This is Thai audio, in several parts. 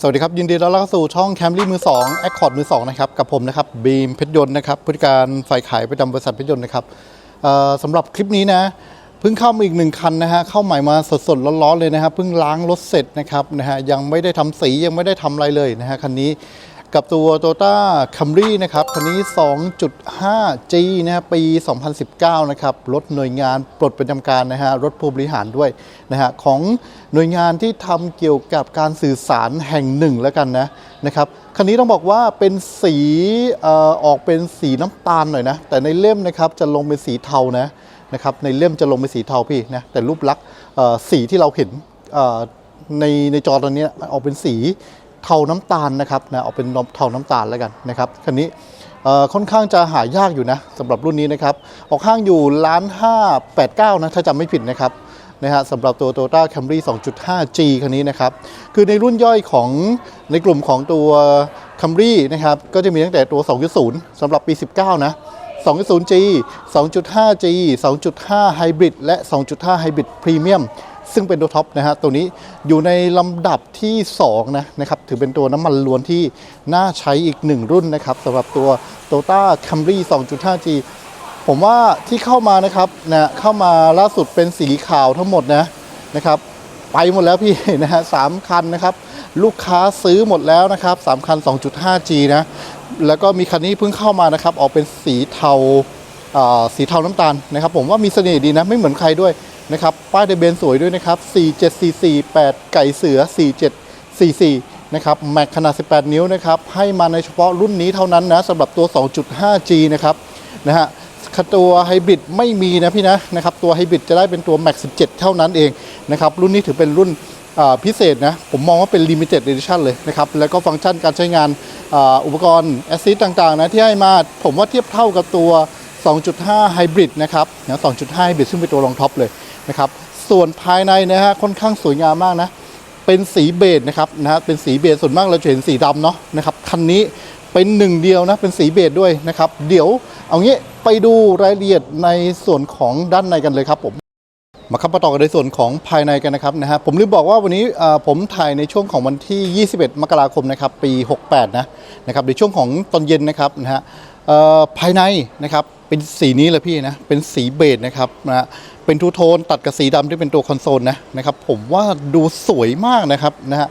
สวัสดีครับ ยินดีต้อนรับสู่ช่องแคมรี่มือ2 Accord มือ2นะครับกับผมนะครับบีมเพชรยนต์นะครับผู้จัดการฝ่ายขายประจำบริษัทเพชรยนต์นะครับสำหรับคลิปนี้นะเพิ่งเข้ามาอีกหนึ่งคันนะฮะเข้าใหม่มาสดๆร้อนๆเลยนะครับเพิ่งล้างรถเสร็จนะครับนะฮะยังไม่ได้ทำสียังไม่ได้ทำอะไรเลยนะฮะคันนี้ กับตัว Toyota Camry นะครับ คันนี้ 2.5G นะฮะปี 2019 นะครับ รถหน่วยงานปลดประจำการนะฮะ รถผู้บริหารด้วยนะฮะ ของหน่วยงานที่ทำเกี่ยวกับการสื่อสารแห่งหนึ่งแล้วกันนะนะครับ คันนี้ต้องบอกว่าเป็นสีเอ่อออกเป็นสีน้ำตาลหน่อยนะ แต่ในเล่มนะครับจะลงเป็นสีเทานะนะครับ ในเล่มจะลงเป็นสีเทาพี่นะ แต่รูปลักษณ์เอ่อสีที่เราเห็นเอ่อในในจอตอนนี้ออกเป็นสี เทาน้ำตาลนะครับนะออกเป็นเทาน้ำตาลแล้วกันนะครับคันนี้ค่อนข้างจะหายากอยู่นะสำหรับรุ่นนี้นะครับออกข้างอยู่ล้านห้าแปดเก้านะถ้าจำไม่ผิดนะครับนะฮะสำหรับตัว Toyota Camry 2.5G คันนี้นะครับ คือในรุ่นย่อยของในกลุ่มของตัว Camry นะครับ ก็จะมีตั้งแต่ตัว 2.0 สำหรับปี 19 นะ 2.0G 2.5G 2.5 Hybrid และ 2.5 Hybrid Premium ซึ่งเป็นตัวท็อปนะฮะตัวนี้อยู่ในลำดับที่2นะนะครับถือเป็นตัวน้ำมันล้วนที่น่าใช้อีกหนึ่งรุ่นนะครับสำหรับตัว Toyota Camry 2.5G ผมว่าที่เข้ามานะครับนะเข้ามาล่าสุดเป็นสีขาวทั้งหมดนะนะครับไปหมดแล้วพี่นะฮะสามคันนะครับ ลูกค้าซื้อหมดแล้วนะครับสามคัน 2.5G นะแล้วก็มีคันนี้เพิ่งเข้ามานะครับ ออกเป็นสีเทาอ่าสีเทาน้ำตาลนะครับ ผมว่ามีเสน่ห์ดีนะ ไม่เหมือนใครด้วย นะครับ ป้ายทะเบียนสวยด้วยนะครับ 47448 ไก่เสือ 4744 นะครับ แม็กขนาด 18 นิ้วนะครับ ให้มาในเฉพาะรุ่นนี้เท่านั้นนะสำหรับตัว 2.5G นะครับ นะฮะตัวไฮบริดไม่มีนะพี่นะนะครับ ตัวไฮบริดจะได้เป็นตัว Max 17 เท่านั้นเองนะครับ รุ่นนี้ถือเป็นรุ่นพิเศษนะ ผมมองว่าเป็น Limited Edition เลยนะครับ แล้วก็ฟังก์ชันการใช้งานอาอุปกรณ์แอสซิสต่างๆนะที่ให้มาผมว่าเทียบเท่ากับตัว 2.5 ไฮบริดนะครับนะ2.5ไฮบริดซึ่งเป็นตัวรองท็อปเลย นะครับส่วนภายในนะฮะค่อนข้างสวยงามมากนะเป็นสีเบจนะครับนะฮะเป็นสีเบจส่วนมากเราจะเห็นสีดำเนาะนะครับคันนี้เป็นหนึ่งเดียวนะเป็นสีเบจด้วยนะครับเดี๋ยวเอางี้ไปดูรายละเอียดในส่วนของด้านในกันเลยครับผมมาครับมาต่อกันในส่วนของภายในกันนะครับนะฮะผมลืมบอกว่าวันนี้ผมถ่ายในช่วงของวันที่ 21 มกราคมนะครับปี 68 นะนะครับในช่วงของตอนเย็นนะครับนะฮะ ภายในนะครับเป็นสีนี้เลยพี่นะเป็นสีเบจนะครับนะฮะเป็นทูโทนตัดกับสีดำที่เป็นตัวคอนโซลนะนะครับผมว่าดูสวยมากนะครับนะฮะ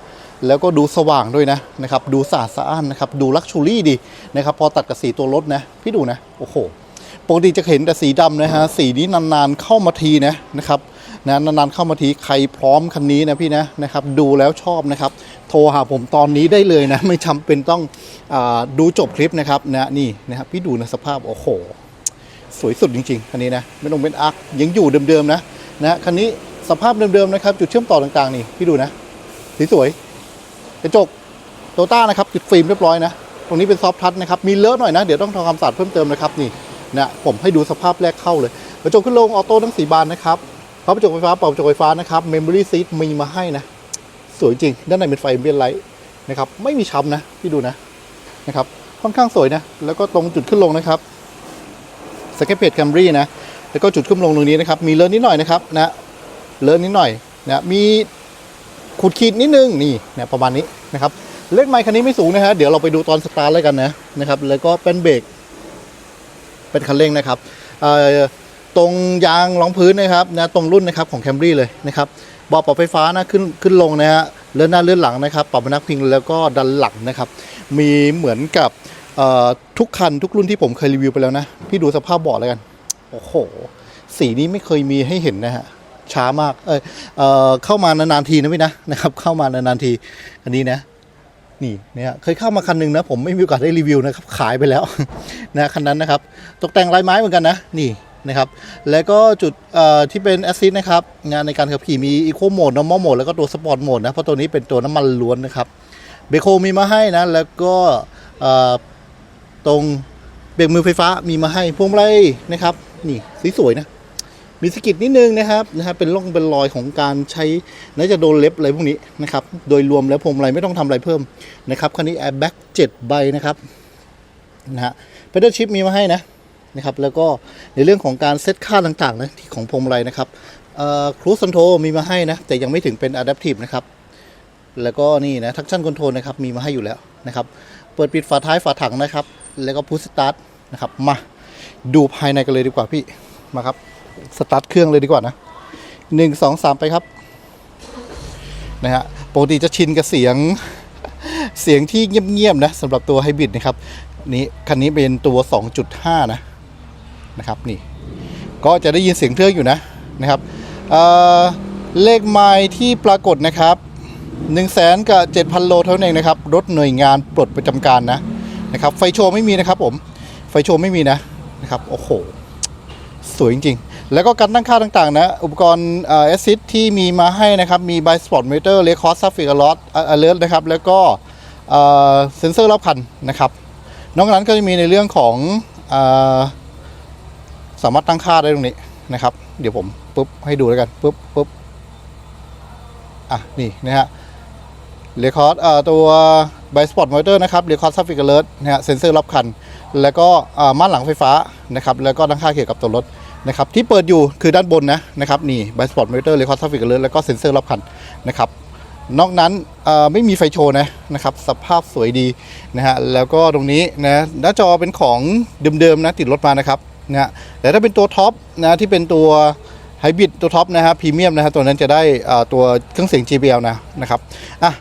แล้วก็ดูสว่างด้วยนะนะครับดูสะอาดสะอ้านนะครับดูลักชูรี่ดีนะครับพอตัดกับสีตัวรถนะพี่ดูนะโอ้โหปกติจะเห็นแต่สีดำนะฮะสีนี้นานๆเข้ามาทีนะนะครับ นะนานๆเข้ามาทีใครพร้อมคันนี้นะพี่นะนะครับดูแล้วชอบนะครับโทรหาผมตอนนี้ได้เลยนะไม่จำเป็นต้องอดูจบคลิปนะครับนะนี่นะครับพี่ดูนะสภาพโอ้โหสวยสุดจริงๆคันนี้นะไม่ต้องเป็นอาร์คยังอยู่เดิมๆนะนะคันนี้สภาพเดิมๆนะครับ จุดเชื่อมต่อต่างๆนี่พี่ดูนะสสวยกระจกโตต้านะครับติดฟิล์มเรียบร้อยนะตรงนี้เป็นซอฟทัชนะครับมีเลอะหน่อยนะ เดี๋ยวต้องทำความสะอาดเพิ่มเติมนะครับนี่นะผมให้ดูสภาพแรกเข้าเลยกระจกขึ้นลงออโต้ทั้งสีบานนะครับ พับกระจกไฟฟ้าเป่ากระจกไฟฟ้านะครับเมมโมรี่ซีทมีมาให้นะ สวยจริง ด้านในเป็นไฟเบียนไลท์นะครับไม่มีช้ำนะพี่ดูนะนะครับค่อนข้างสวยนะ แล้วก็ตรงจุดขึ้นลงนะครับสเก็ตเพจแคมรี่นะแล้วก็จุดขึ้นลงตรงนี้นะครับ มีเลอะนิดหน่อยนะครับนะเลอะนิดหน่อยนะมีขูดขีดนิดนึงนี่เนี่ยประมาณนี้นะครับเลขไมค์คันนี้ไม่สูงนะฮะเดี๋ยวเราไปดูตอนสตาร์ทแล้วกันนะนะครับ แล้วก็เป็นเบรกเป็นคันเร่งนะครับเอ่อ ตรงยางรองพื้นนะครับนะตรงรุ่นนะครับของแคมรี่เลยนะครับเบาะปรับไฟฟ้านะขึ้นขึ้นลงนะฮะเลื่อนหน้าเลื่อนหลังนะครับปรับพนักพิงแล้วก็ดันหลังนะครับมีเหมือนกับเอ่อทุกคันทุกรุ่นที่ผมเคยรีวิวไปแล้วนะพี่ดูสภาพเบาะแล้วกันโอ้โหสีนี้ไม่เคยมีให้เห็นนะฮะช้ามากเอยเอ่อเข้ามานานๆทีนะพี่นะนะครับ เข้ามานานๆที อันนี้นะนี่เนี่ยเคยเข้ามาคันหนึ่งนะ ผมไม่มีโอกาสได้รีวิวนะครับ ขายไปแล้วนะคันนั้นนะครับ ตกแต่งลายไม้เหมือนกันนะ นี่ นะครับแล้วก็จุดที่เป็นแอสซิสนะครับงานในการขับขี่มีอีโคโหมด normal mode แล้วก็ตัวสปอร์ตโหมดนะเพราะตัวนี้เป็นตัวน้ำมันล้วนนะครับเบรกโฮมีมาให้นะแล้วก็ตรงเบรกมือไฟฟ้ามีมาให้พวงมาลัยนะครับ นี่สีสวยนะมีสกิดนิดนึงนะครับนะครับเป็นร่องเป็นรอยของการใช้น่าจะโดนเล็บอะไรพวกนี้นะครับโดยรวมแล้วพวงมาลัยไม่ต้องทำอะไรเพิ่มนะครับคันนี้แอร์แบ็กเจ็ดใบนะครับนะฮะเพด a ชิปมีมาให้นะ นะครับแล้วก็ในเรื่องของการเซตค่าต่างๆนะที่ของพวงมาลัยนะครับครูสันโทมีมาให้นะแต่ยังไม่ถึงเป็น Adaptive นะครับแล้วก็นี่นะทักชั่นคอนโทรลนะครับมีมาให้อยู่แล้วนะครับเปิดปิดฝาท้ายฝาถังนะครับ แล้วก็พุชสตาร์ทนะครับมาดูภายในกันเลยดีกว่าพี่มาครับสตาร์ทเครื่องเลยดีกว่านะหนึ่งสองสามไปครับนะฮะปกติจะชินกับเสียงเสียงที่เงียบๆนะสำหรับตัวไฮบริดนะครับนี่คันนี้เป็นตัว 2.5 นะ นะครับนี่ก็จะได้ยินเสียงเครื่องอยู่นะนะครับเเลขไมล์ที่ปรากฏนะครับ1 0 0 0 0แสนกับ7,000 โลเท่านั้นเองนะครับรถหน่วยงานปลดประจำการนะนะครับไฟโชว์ไม่มีนะครับผมไฟโชว์ไม่มีนะนะครับโอ้โหสวยจริงๆ แล้วก็การตั้งค่าต่างๆนะ อุปกรณ์เอ่อ assist ที่มีมาให้นะครับ มี by spot meter record traffic alert alert นะครับ แล้วก็เซ็นเซอร์รอบคันนะครับ นอกจากนั้นก็จะมีในเรื่องของ สามารถตั้งค่าได้ตรงนี้นะครับ เดี๋ยวผมปุ๊บให้ดูแล้วกันปุ๊บปุ๊บอะนี่นะฮะเรคคอร์ดตัว by spot motor นะครับเรคคอร์ด traffic alert นะฮะเซ็นเซอร์รอบคัน แล้วก็ม่านหลังไฟฟ้านะครับแล้วก็ตั้งค่าเกี่ยวกับตัวรถนะครับที่เปิดอยู่คือด้านบนนะนะครับนี่ by spot motor record traffic alert แล้วก็เซ็นเซอร์รอบคันนะครับนอกนั้นไม่มีไฟโชว์นะนะครับสภาพสวยดีนะฮะแล้วก็ตรงนี้นะหน้าจอเป็นของเดิมๆนะติดรถมานะครับ นะแต่ถ้าเป็นตัวท็อปนะที่เป็นตัวไฮบริดตัวท็อปนะฮะพรีเมียมนะฮะตัวนั้นจะได้ตัวเครื่องเสียง JBL นะนะครับอะ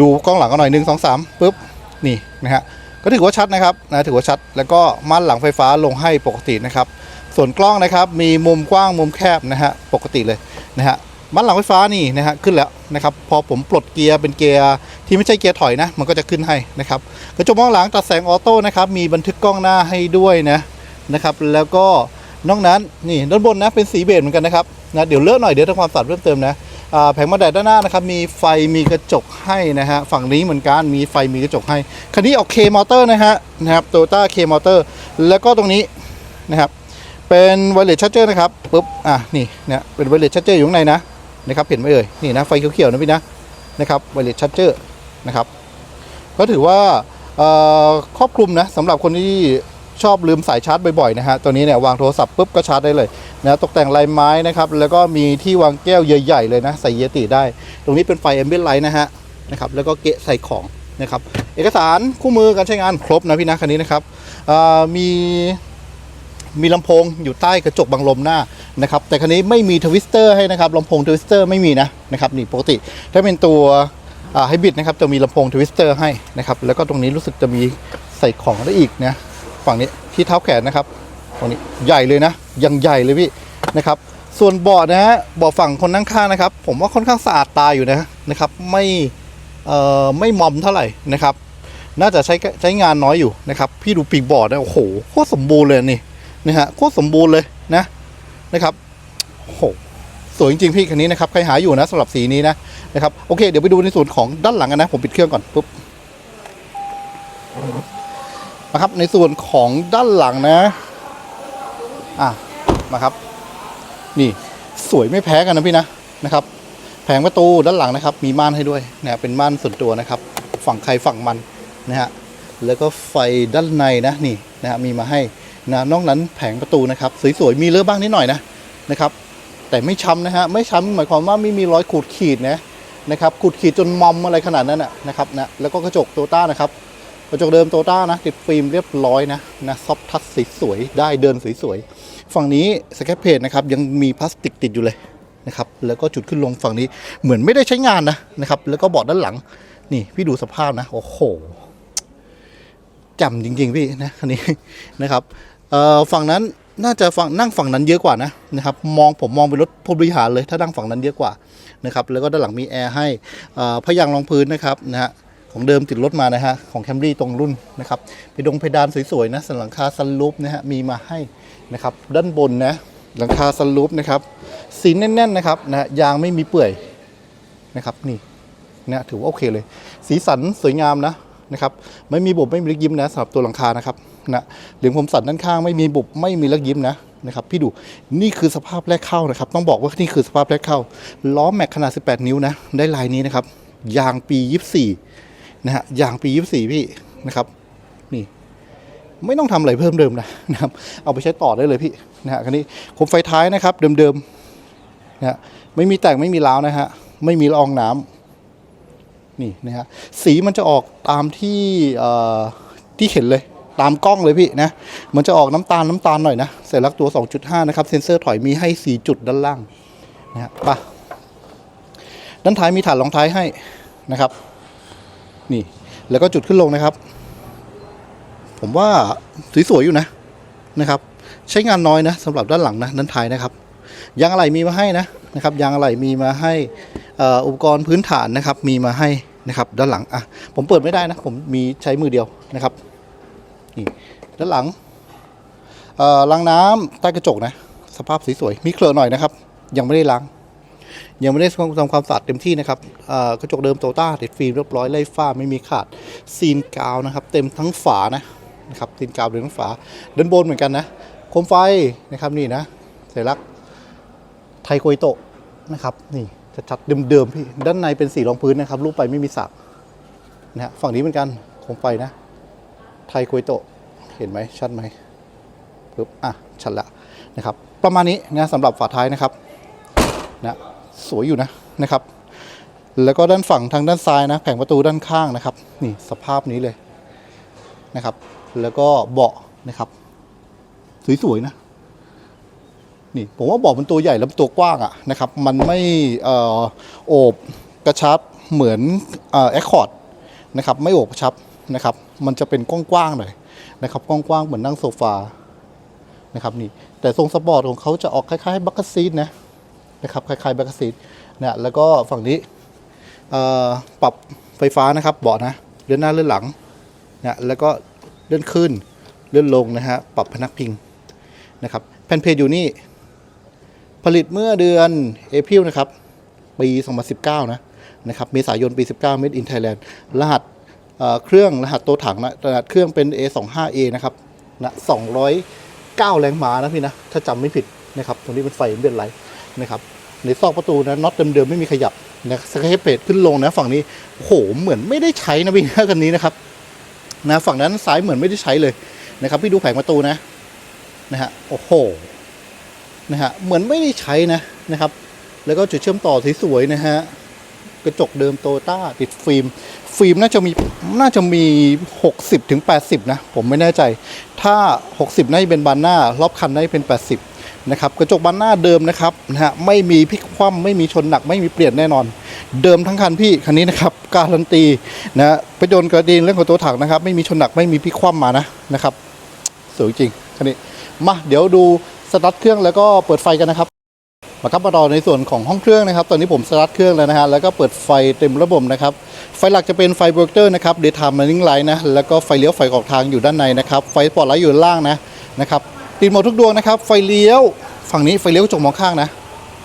ดูกล้องหลังกันหน่อยหนึ่งสองสามปุ๊บนี่นะฮะก็ถือว่าชัดนะครับนะถือว่าชัด แล้วก็ม่านหลังไฟฟ้าลงให้ปกตินะครับ ส่วนกล้องนะครับมีมุมกว้างมุมแคบนะฮะปกติเลยนะฮะมันหลังไฟฟ้านี่นะฮะขึ้นแล้วนะครับพอผมปลดเกียร์เป็นเกียร์ที่ไม่ใช่เกียร์ถอยนะมันก็จะขึ้นให้นะครับกระจกมองหลังตัดแสงออโต้นะครับมีบันทึกกล้องหน้าให้ด้วยนะ นะครับ แล้วก็นอกนั้นนี่ด้านบนนะเป็นสีเบจเหมือนกันนะครับนะเดี๋ยวเลอะหน่อยเดี๋ยวทำความสะอาดเพิ่มเติมนะแผงมาแดดด้านหน้านะครับมีไฟมีกระจกให้นะฮะฝั่งนี้เหมือนกันมีไฟมีกระจกให้คันนี้ออกเคมอเตอร์นะฮะนะครับโตโยต้าเคมอเตอร์แล้วก็ตรงนี้นะครับเป็นไวเลสชั r เจอร์นะครับปุ๊บอะนี่เนี่ยเป็นไวเลสชั r เจอร์อยู่ข้างในนะนะครับเห็นไหมเอ่ยนี่นะไฟเขียวๆนะพี่นะนะครับไวเลสชั r เจอร์นะครับก็ถือว่าครอบคลุมนะสำหรับคนที่ ชอบลืมสายชาร์จบ่อยๆนะฮะตัวนี้เนี่ยวางโทรศัพท์ปุ๊บก็ชาร์จได้เลยนะตกแต่งลายไม้นะครับแล้วก็มีที่วางแก้วใหญ่ๆเลยนะใส่เยติได้ ตรงนี้เป็นไฟแอมเบียนไลท์นะฮะนะครับแล้วก็เกะใส่ของนะครับเอกสารคู่มือการใช้งานครบนะพี่นะคันนี้นะครับมีมีลำโพงอยู่ใต้กระจกบังลมหน้านะครับแต่คันนี้ไม่มีทวิสเตอร์ให้นะครับลำโพงทวิสเตอร์ไม่มีนะนะครับนี่ปกติ ถ้าเป็นตัวไฮบริดนะครับจะมีลำโพงทวิสเตอร์ให้นะครับแล้วก็ตรงนี้รู้สึกจะมีใส่ของได้อีกนะ ฝั่งนี้ที่เท้าแขนนะครับตรงนี้ใหญ่เลยนะยังใหญ่เลยพี่นะครับ ส่วนเบาะนะฮะเบาะฝั่งคนนั่งข้างนะครับ ผมว่าค่อนข้างสะอาดตาอยู่นะนะครับไม่เอ่อไม่มอมเท่าไหร่นะครับ น่าจะใช้ใช้งานน้อยอยู่นะครับพี่ดูปีกเบาะนะโอ้โหโคตรสมบูรณ์เลยนี่นะฮะโคตรสมบูรณ์เลยนะนะครับโอ้โหสวยจริงๆพี่คันนี้นะครับใครหาอยู่นะสำหรับสีนี้นะนะครับโอเคเดี๋ยวไปดูในส่วนของด้านหลังกันนะ ผมปิดเครื่องก่อนปุ๊บ นะครับ ในส่วนของด้านหลังนะ อะมาครับ นี่สวยไม่แพ้กันนะพี่นะนะครับ แผงประตูด้านหลังนะครับ มีม่านให้ด้วยนะเป็นม่านส่วนตัวนะครับ ฝั่งใครฝั่งมันนะฮะแล้วก็ไฟด้านในนะนี่นะฮะมีมาให้นะนอกนั้นแผงประตูนะครับ สวยๆมีเลอะบ้างนิดหน่อยนะนะครับ แต่ไม่ช้ำนะฮะไม่ช้ำหมายความว่าไม่มีรอยขูดขีดนะนะครับขูดขีดจนมอมอะไรขนาดนั้นนะนะครับนะแล้วก็กระจกโตต้านะครับ กระจกเดิมโตต้านะติดฟิล์มเรียบร้อยนะนะซอฟทัชสวยๆได้เดินสวยๆฝั่งนี้สแคปเพจนะครับยังมีพลาสติกติดอยู่เลยนะครับแล้วก็จุดขึ้นลงฝั่งนี้เหมือนไม่ได้ใช้งานนะนะครับแล้วก็เบาะด้านหลังนี่พี่ดูสภาพนะโอ้โหจำจริงๆพี่นะคันนี้นะครับเอ่อฝั่งนั้นน่าจะฝั่งนั่งฝั่งนั้นเยอะกว่านะนะครับมองผมมองเป็นรถผู้บริหารเลย ถ้านั่งฝั่งนั้นเยอะกว่านะครับแล้วก็ด้านหลังมีแอร์ให้อ่อพยางรองพื้นนะครับนะฮะ ของเดิมติดรถมานะฮะของแคมรี่ตรงรุ่นนะครับไปดงเพดานสวยๆนะสันหลังคาซันลูปนะฮะมีมาให้นะครับด้านบนนะหลังคาซันลูปนะครับสีแน่นๆนะครับนะยางไม่มีเปื่อยนะครับนี่นะถือว่าโอเคเลย สีสันสวยงามนะนะครับไม่มีบุบไม่มีลักยิ้มนะสำหรับตัวหลังคานะครับนะเหลืองผมสันด้านข้างไม่มีบุบไม่มีลักยิ้มนะนะครับพี่ดูนี่คือสภาพแรกเข้านะครับ ต้องบอกว่านี่คือสภาพแรกเข้าล้อแม็กขนาด 18 นิ้วนะได้ลายนี้นะครับยางปี 24 นะฮะยางปี 24 พี่นะครับ นี่ ไม่ต้องทำอะไรเพิ่มเดิมนะนะครับ เอาไปใช้ต่อได้เลยพี่นะฮะคันนี้โคมไฟท้ายนะครับ เดิมๆนะฮะไม่มีแต่งไม่มีล้าวนะฮะไม่มีละอองน้ำนี่นะฮะสีมันจะออกตามที่ที่เห็นเลยตามกล้องเลยพี่นะมันจะออกน้ำตาลน้ำตาลหน่อยนะเสร็จลักตัว 2.5 นะครับ เซ็นเซอร์ถอยมีให้ 4 จุดด้านล่างนะฮะไปะด้านท้ายมีฐานรองท้ายให้นะครับ นี่ แล้วก็จุดขึ้นลงนะครับ ผมว่าสวยๆอยู่นะนะครับ ใช้งานน้อยนะสำหรับด้านหลังนะด้านท้ายนะครับยางอะไหล่มีมาให้นะนะครับยางอะไหล่มีมาให้อุปกรณ์พื้นฐานนะครับ มีมาให้นะครับ ด้านหลังอะผมเปิดไม่ได้นะ ผมมีใช้มือเดียวนะครับนี่ด้านหลังเอ่อล้างน้ำใต้กระจกนะ สภาพสวยๆมีเคลือหน่อยนะครับ ยังไม่ได้ล้าง ยังไม่ได้ทำความสะอาดเต็มที่นะครับกระจกเดิมโตต้าติดฟิล์มเรียบร้อยไล่ฝ้าไม่มีขาดซีนกาวนะครับ เต็มทั้งฝานะนะครับซีนกาวเต็มทั้งฝาด้านบนเหมือนกันนะโคมไฟนะครับนี่นะสัญลักษณ์ไทโกยโตะนะครับนี่จะชัดเดิมๆพี่ด้านในเป็นสีรองพื้นนะครับรูปไปไม่มีสักนะฮะฝั่งนี้เหมือนกันโคมไฟนะ ไทโกยโตะเห็นไหมชัดไหมปึ๊บอะชัดละนะครับ ประมาณนี้นะสำหรับฝาท้ายนะครับนะ สวยอยู่นะนะครับ แล้วก็ด้านฝั่งทางด้านซ้ายนะ แผงประตูด้านข้างนะครับ นี่สภาพนี้เลยนะครับ แล้วก็เบาะนะครับสวยๆนะนี่ผมว่าเบาะมันตัวใหญ่แล้วตัวกว้างอะนะครับ มันไม่เอ่อโอบกระชับเหมือนเอ่อแอคคอร์ดนะครับ ไม่โอบกระชับนะครับ มันจะเป็นกว้างๆหน่อยนะครับกว้างๆเหมือนนั่งโซฟานะครับนี่แต่ทรงสปอร์ตของเขาจะออกคล้ายๆบัคกซีดนะ นะครับคล้ายๆแบ็กซีดนะแล้วก็ฝั่งนี้ปรับไฟฟ้านะครับเบาะนะเลื่อนหน้าเลื่อนหลังนะแล้วก็เลื่อนขึ้นเลื่อนลงนะฮะปรับพนักพิงนะครับแผ่นเพจอยู่นี่ ผลิตเมื่อเดือนเอพิลนะครับปี 2019 นะนะครับเมษายนปี 19 Made in Thailand รหัสเอ่อเครื่องรหัสตัวถังนะรหัสเครื่องเป็น A25A นะครับนะ209 แรงม้านะพี่นะ ถ้าจำไม่ผิด นะครับตรงนี้เป็นไฟเป็นไลท์นะครับในซอกประตูนะน็อตเดิมๆไม่มีขยับนะสเกปเพจขึ้นลงนะฝั่งนี้โหเหมือนไม่ได้ใช้นะพี่คันนี้นะครับนะฝั่งนั้นซ้ายเหมือนไม่ได้ใช้เลยนะครับพี่ดูแผงประตูนะนะฮะโอ้โหนะฮะเหมือนไม่ได้ใช้นะนะครับ แล้วก็จุดเชื่อมต่อสวยๆนะฮะกระจกเดิมโตต้าติดฟิล์ม ฟิล์มน่าจะมีน่าจะมี 60ถึง80 นะ ผมไม่แน่ใจ ถ้า 60 น่าจะเป็นบานหน้ารอบคันน่าจะเป็น 80 นะครับกระจกบานหน้าเดิมนะครับนะฮะไม่มีพลิกคว่ำไม่มีชนหนักไม่มีเปลี่ยนแน่นอน เดิมทั้งคันพี่คันนี้นะครับการันตีนะไปโดนกระดินเรื่องของตัวถังนะครับ ไม่มีชนหนักไม่มีพลิกคว่ำมานะนะครับสวยจริงคันนี้มาเดี๋ยวดูสตาร์ทเครื่องแล้วก็เปิดไฟกันนะครับมาครับมาต่อในส่วนของห้องเครื่องนะครับ ตอนนี้ผมสตาร์ทเครื่องแล้วนะฮะแล้วก็เปิดไฟเต็มระบบนะครับไฟหลักจะเป็นไฟโปรเจคเตอร์นะครับ daytime running light นะแล้วก็ไฟเลี้ยวไฟออกทางอยู่ด้านในนะครับไฟสปอตไลท์อยู่ด้านล่างนะนะครับ ติดหมดทุกดวงนะครับ ไฟเลี้ยว ฝั่งนี้ไฟเลี้ยวจกมองข้างนะ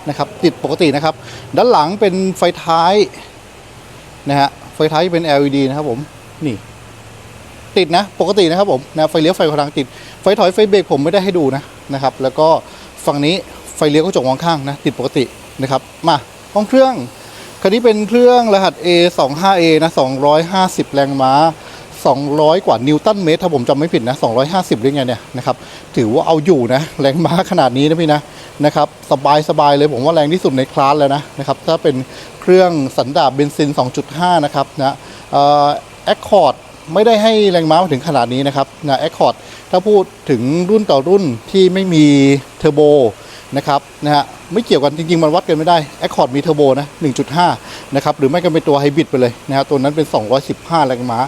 นะครับ ติดปกตินะครับ ด้านหลังเป็นไฟท้ายนะฮะไฟท้ายเป็น LED นะครับผมนี่ ติดนะปกตินะครับผมนะไฟเลี้ยวไฟออกทางติด ไฟถอยไฟเบรกผมไม่ได้ให้ดูนะนะครับ แล้วก็ฝั่งนี้ไฟเลี้ยวกระจกมองข้างนะติดปกตินะครับมาห้องเครื่องคันนี้เป็นเครื่องรหัส A25A นะ250 แรงม้า 200 กว่านิวตันเมตรถ้าผมจำไม่ผิดนะ 250หรือไงเนี่ยนะครับถือว่าเอาอยู่นะ แรงม้าขนาดนี้นะพี่นะนะครับสบายสบายเลยผมว่าแรงที่สุดในคลาสแล้วนะนะครับถ้าเป็นเครื่องสันดาปเบนซิน 2.5 นะครับนะเอ่อแอคคอร์ดไม่ได้ให้แรงม้ามาถึงขนาดนี้นะครับนะแอคคอร์ดถ้าพูดถึงรุ่นต่อรุ่นที่ไม่มีเทอร์โบนะครับนะฮะไม่เกี่ยวกันจริง ๆ มันวัดกันไม่ได้ Accord มีเทอร์โบนะ 1.5 นะครับ หรือไม่ก็เป็นตัวไฮบริดไปเลยนะฮะตัวนั้นเป็น 215 แรงม้า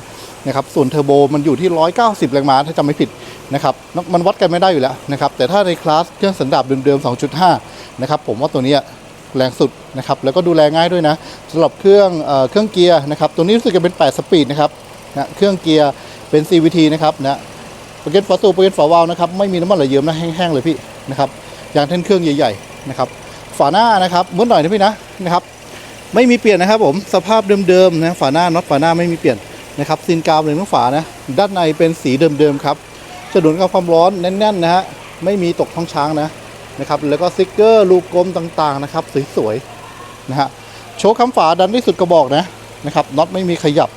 นะครับส่วนเทอร์โบมันอยู่ที่ 190 แรงม้าถ้าจำไม่ผิดนะครับมันวัดกันไม่ได้อยู่แล้วนะครับแต่ถ้าในคลาสเครื่องสันดาปเดิมๆ 2.5 นะครับผมว่าตัวนี้แรงสุดนะครับแล้วก็ดูแลง่ายด้วยนะสำหรับเครื่องเอเครื่องเกียร์นะครับตัวนี้รู้สึกจะเป็น 8 สปีดนะครับนะเครื่องเกียร์เป็น CVT นะครับนะโปรเกตฟอสตูโปรเกตฝาวาลวนะครับไม่มีน้ำมันไหลเยิ้มนะแห้งๆเลยพี่นะครับยางแท่นเครื่องใหญ่ๆนะครับฝาหน้านะครับมืดหน่อยนะพี่นะนะครับไม่มีเปลี่ยนนะครับผมสภาพเดิมๆนะฝาหน้าน็อตฝาหน้าไม่มีเปลี่ยน นะครับซีนกาวเลยทั้งฝานะด้านในเป็นสีเดิมๆครับจะดุนกับความร้อนแน่นๆนะฮะไม่มีตกท้องช้างนะนะครับแล้วก็สติกเกอร์ลูกกลมต่างๆนะครับสวยๆนะฮะโชว์คำฝาดันที่สุดกระบอกนะนะครับน็อตไม่มีขยับ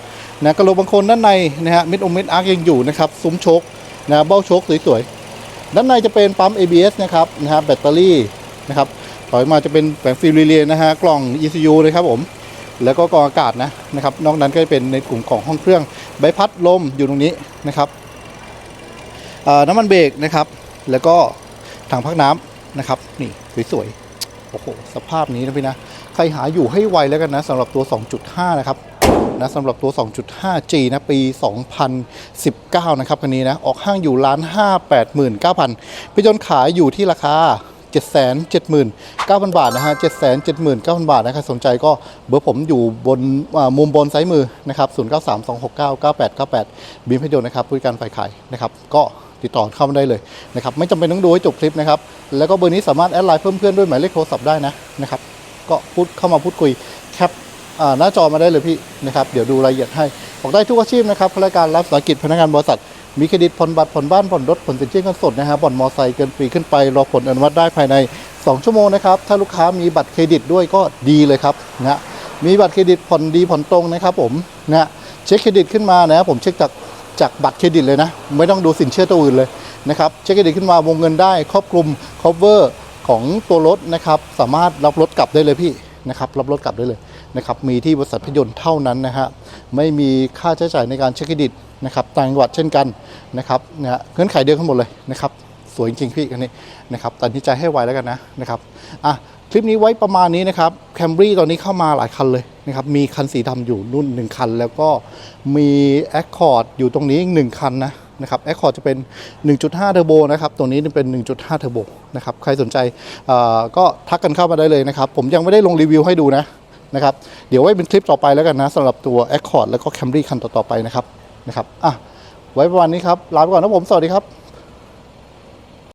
นะกระโหลกบางคนด้านในนะฮะมิดอมมิดอาร์กยังอยู่นะครับซุ้มโชคนะเบ้าโชคสวยๆด้านในจะเป็นปั๊ม ABS นะครับนะฮะแบตเตอรี่นะครับถอยมาจะเป็นแผงฟิลเลียนะฮะกล่อง ECU เลยครับผม แล้วก็กองอากาศนะนะครับ นอกนั้นก็จะเป็นในกลุ่มของห้องเครื่องใบพัดลมอยู่ตรงนี้นะครับน้ำมันเบรกนะครับ แล้วก็ถังพักน้ำนะครับ นี่สวยๆโอ้โหสภาพนี้นะพี่นะใครหาอยู่ให้ไวแล้วกันนะสำหรับตัว 2.5 นะครับนะสำหรับตัว 2.5G นะปี 2019 นะครับคันนี้นะ ออกห้างอยู่ล้าน5 89,000พี่จนขายอยู่ที่ราคา 779,000 บาทนะฮะ779,000 บาทนะครับสนใจก็เบอร์ผมอยู่บนมุมบนซ้ายมือนะครับ0932699898บีมให้ดูนะครับผู้จัดการฝ่ายขายนะครับก็ติดต่อเข้ามาได้เลยนะครับไม่จำเป็นต้องดูให้จบคลิปนะครับแล้วก็เบอร์นี้สามารถแอดไลน์เพิ่มเพื่อนด้วยหมายเลขโทรศัพท์ได้นะนะครับก็พูดเข้ามาพูดคุยแคปหน้าจอมาได้เลยพี่นะครับเดี๋ยวดูรายละเอียดให้บอกได้ทุกอาชีพนะครับข้าราชการรับสาหกิจพนักงานบริษัท มีเครดิตผ่อนบัตรผ่อนบ้านผ่อนรถผ่อนสินเชื่อเงินสดนะฮะผ่อนมอไซค์เกินปีขึ้นไปรอผลอนุมัติได้ภายใน 2 ชั่วโมงนะครับถ้าลูกค้ามีบัตรเครดิตด้วยก็ดีเลยครับนะฮะมีบัตรเครดิตผ่อนดีผ่อนตรงนะครับผมนะฮะเช็คเครดิตขึ้นมานะผมเช็คจากจากบัตรเครดิตเลยนะ ไม่ต้องดูสินเชื่อตัวอื่นเลยนะครับเช็คเครดิตขึ้นมาวงเงินได้ ครอบคลุม cover ของตัวรถนะครับสามารถรับรถกลับได้เลยพี่นะครับรับรถกลับได้เลยนะครับมีที่บริษัทพยนต์เท่านั้นนะฮะไม่มีค่าใช้จ่ายในการเช็คเครดิต นะครับต่างจังหวัดเช่นกันนะครับเนะฮะเงื่อนไขเดียวกันหมดเลยนะครับสวยจริงๆพี่คันนี้นะครับตัดสินใจให้ไวแล้วกันนะนะครับอะคลิปนี้ไว้ประมาณนี้นะครับแคมบรี่ตอนนี้เข้ามาหลายคันเลยนะครับมีคันสีดำอยู่นู่นหนึ่งคัน แล้วก็มี Accord อยู่ตรงนี้อีกหนึ่งคันนะนะครับแอคคอร์ดจะเป็น 1.5 เทอร์โบนะครับตัวนี้เป็น 1.5 เทอร์โบนะครับใครสนใจก็ทักกันเข้ามาได้เลยนะครับ ผมยังไม่ได้ลงรีวิวให้ดูนะนะครับเดี๋ยวไว้เป็นคลิปต่อไปแล้วกันนะสำหรับตัว Accord แล้วก็ Camry คันต่อๆไปนะครับ นะครับอะไว้ประมาณนี้ครับลาไปก่อนนะผมสวัสดีครับ